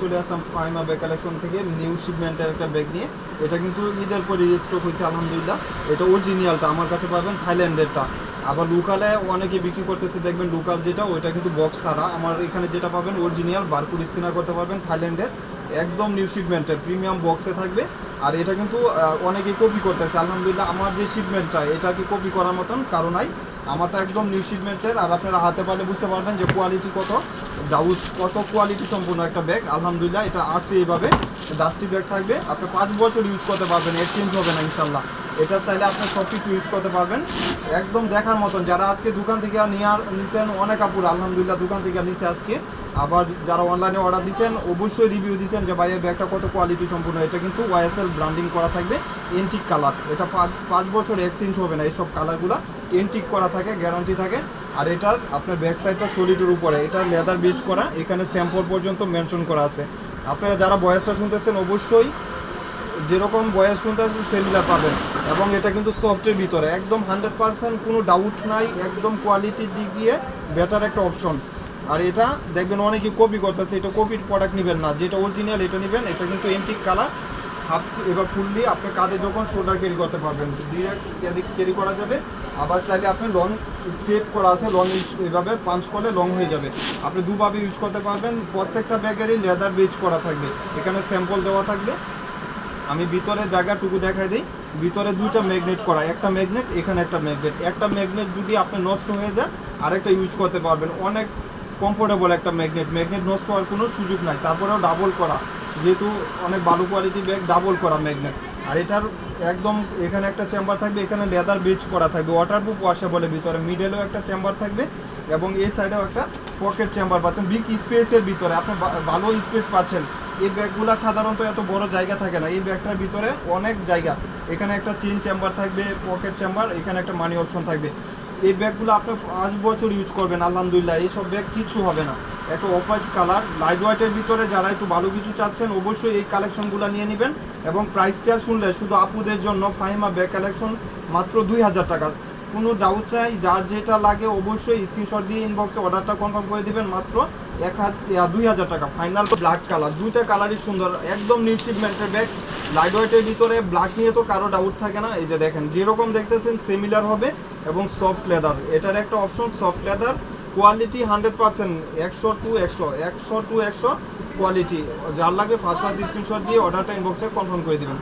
চলে আসলাম Faima bag collection থেকে নিউ শিপমেন্টের একটা ব্যাগ নিয়ে। এটা কিন্তু ঈদের পরে স্টক হয়েছে, আলহামদুলিল্লাহ। এটা অরিজিনালটা আমার কাছে পাবেন থাইল্যান্ডেরটা। আবার লোকালে অনেকে বিক্রি করতেছে, দেখবেন লোকাল যেটা, ওইটা কিন্তু বক্স ছাড়া। আমার এখানে যেটা পাবেন অরিজিনাল বারকুড স্ক্যানার করতে পারবেন থাইল্যান্ডের। একদম নিউ শিপমেন্টের প্রিমিয়াম বক্সে থাকবে। আর এটা কিন্তু অনেকে কপি করতেছে। আলহামদুলিল্লাহ, আমার যে শিপমেন্টটা এটাকে কপি করার মতন কারণ নাই। আমারটা একদম নিউ শিপমেন্টের আর আপনারা হাতে পারলে বুঝতে পারবেন যে কোয়ালিটি কত ব্লাউজ কত কোয়ালিটি সম্পূর্ণ একটা ব্যাগ আলহামদুলিল্লাহ, এটা আসছে এইভাবে। ডাস্টি ব্যাগ থাকবে। আপনি পাঁচ বছর ইউজ করতে পারবেন এক্সচেঞ্জ হবে না ইনশাল্লাহ এটা চাইলে আপনি সব কিছু ইউজ করতে পারবেন। একদম দেখার মতন, যারা আজকে দোকান থেকে নিয়ে নিছেন অনেক কাপড় আলহামদুলিল্লাহ দোকান থেকে নিছে আজকে। আবার যারা অনলাইনে অর্ডার দিচ্ছেন অবশ্যই রিভিউ দিচ্ছেন যে, ভাই, এই ব্যাগটা কত কোয়ালিটি সম্পূর্ণ। এটা কিন্তু ওয়াইএসএল ব্র্যান্ডিং করা থাকবে এন্টিক কালার এটা পাঁচ বছর এক্সচেঞ্জ হবে না এইসব কালারগুলো এন্টিক করা থাকে গ্যারান্টি থাকে। আর এটার আপনার ব্যাক সাইডটা সলিডের উপরে, এটা লেদার বেজ করা। এখানে স্যাম্পল পর্যন্ত মেনশন করা আছে। আপনারা যারা বয়সটা শুনতেছেন, অবশ্যই যেরকম বয়স শুনতে আসছে সেমিলার পাবেন। এবং এটা কিন্তু সফটের ভিতরে। একদম হান্ড্রেড পারসেন্ট কোনো ডাউট নাই, একদম কোয়ালিটির দিক দিয়ে বেটার একটা অপশন আর এটা দেখবেন অনেকে কপি করতেছে, এটা কপির প্রোডাক্ট নেবেন না। যেটা অরিজিনাল এটা নেবেন। এটা কিন্তু এন্টিক কালার হাফ এবার ফুললি আপনি কাঁধে যখন শোল্ডার ক্যারি করতে পারবেন ডিরেক্ট ক্যারি করা যাবে। আবার চাইলে আপনি লং স্টেপ করা আছে লং এভাবে পাঞ্চ করলে লং হয়ে যাবে। আপনি দুভাবে ইউজ করতে পারবেন। প্রত্যেকটা ব্যাগেরই লেদার বেজ করা থাকবে। এখানে স্যাম্পল দেওয়া থাকবে। আমি ভিতরে জায়গাটুকু দেখাই দিই। ভিতরে দুইটা ম্যাগনেট করা একটা ম্যাগনেট, এখানে একটা ম্যাগনেট। একটা ম্যাগনেট যদি আপনি নষ্ট হয়ে যায়, আরেকটা ইউজ করতে পারবেন। অনেক কমফোর্টেবল একটা ম্যাগনেট। ম্যাগনেট নষ্ট হওয়ার কোনো সুযোগ নাই। তারপরেও ডাবল করা। যেহেতু অনেক ভালো কোয়ালিটি ব্যাগ ডাবল করা ম্যাগনেট। আর এটার একদম এখানে একটা চেম্বার থাকবে, এখানে লেদার বেচ করা থাকবে। ওয়াটার ওয়াটারপ্রুফ ওয়াশে বলে ভিতরে মিডলেও একটা চেম্বার থাকবে এবং এই সাইডেও একটা পকেট চেম্বার পাচ্ছেন। বিগ স্পেসের ভিতরে। আপনি ভালো স্পেস পাচ্ছেন। এই ব্যাগগুলো সাধারণত এত বড় জায়গা থাকে না। এই ব্যাগটার ভিতরে অনেক জায়গা। এখানে একটা চিন চেম্বার থাকবে, পকেট চেম্বার, এখানে একটা মানি অপশন থাকবে। এই ব্যাগগুলো আপনি পাঁচ বছর ইউজ করবেন, আলহামদুলিল্লাহ। এইসব ব্যাগ কিছু হবে না। একটা অপাইজ কালার লাইট হোয়াইটের ভিতরে যারা একটু ভালো কিছু চাচ্ছেন, অবশ্যই এই কালেকশনগুলো নিয়ে নেবেন এবং প্রাইসটা শুনলে শুধু আপুদের জন্য ফাহিমা ব্যাগ কালেকশন মাত্র দুই হাজার টাকা। কোনো ডাউট চাই যার যেটা লাগে অবশ্যই স্ক্রিনশট দিয়ে ইনবক্সে অর্ডারটা কনফার্ম করে দেবেন। মাত্র এক হাত দুই হাজার টাকা। ফাইনাল ব্ল্যাক কালার দুইটা কালারই সুন্দর, একদম নিউশিপমেন্টের ব্যাগ লাইট হোয়াইটের ভিতরে ব্ল্যাক নিয়ে তো কারও ডাউট থাকে না। এই যে দেখেন, যেরকম দেখতেছেন সিমিলার হবে এবং সফট লেদার এটার একটা option soft leather quality hundred percent একশো টু একশো একশো টু একশো কোয়ালিটি যার লাগবে ফার্স্ট ফার্স্ট স্ক্রিনশট দিয়ে অর্ডারটা ইনবক্সে কনফার্ম করে দিবেন।